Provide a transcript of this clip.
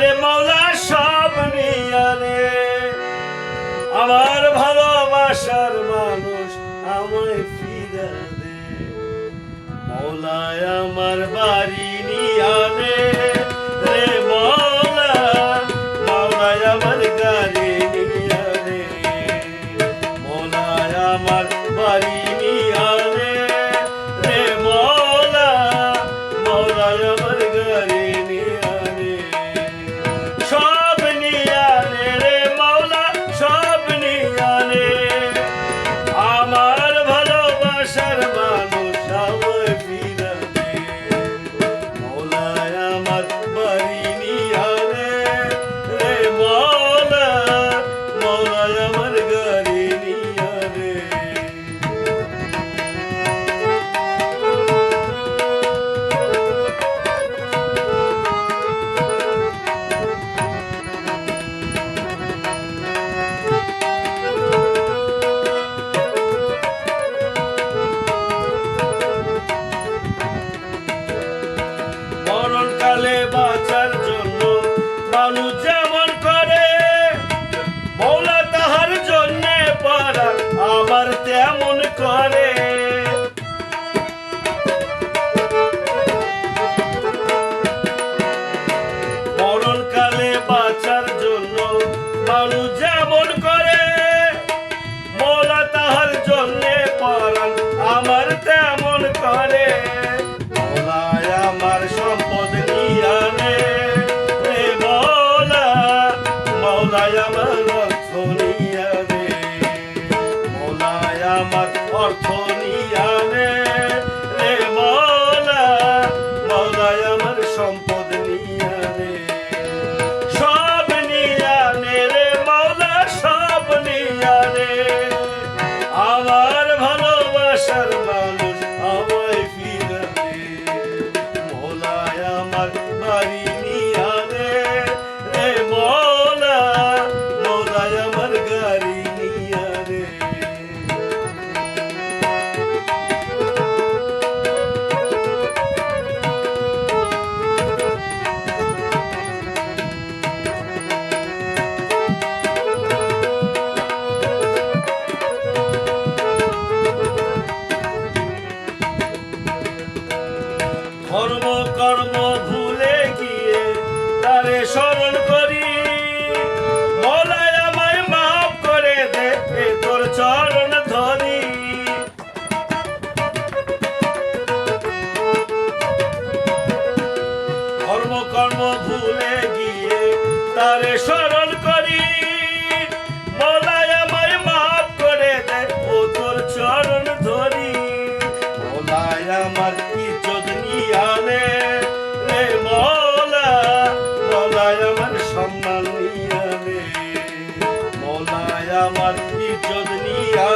রে মৌলা সব নিয়ানে আমার ভালোবাসার মানুষ আমায় ফিরে দে। মৌলায় আমার বাড়ি নিয়ানে রে মৌলা মৌলায় আমার গাড়ি নিয়ানে মৌলায় আমার বাড়ি নিয়ানে রে মৌলা মৌলায় করে মরণকালে বাঁচার জন্য মানুষ যেমন করে মলা তাহার জন্যে আমার তেমন করে। মলায় আমার সম্পদ নিয়ে মলা সর্বকর্ম ভুলে গিয়ে তারে স্মরণ করি। মলায় আমায় ভুলে গিয়ে তারে স্মরণ Yeah.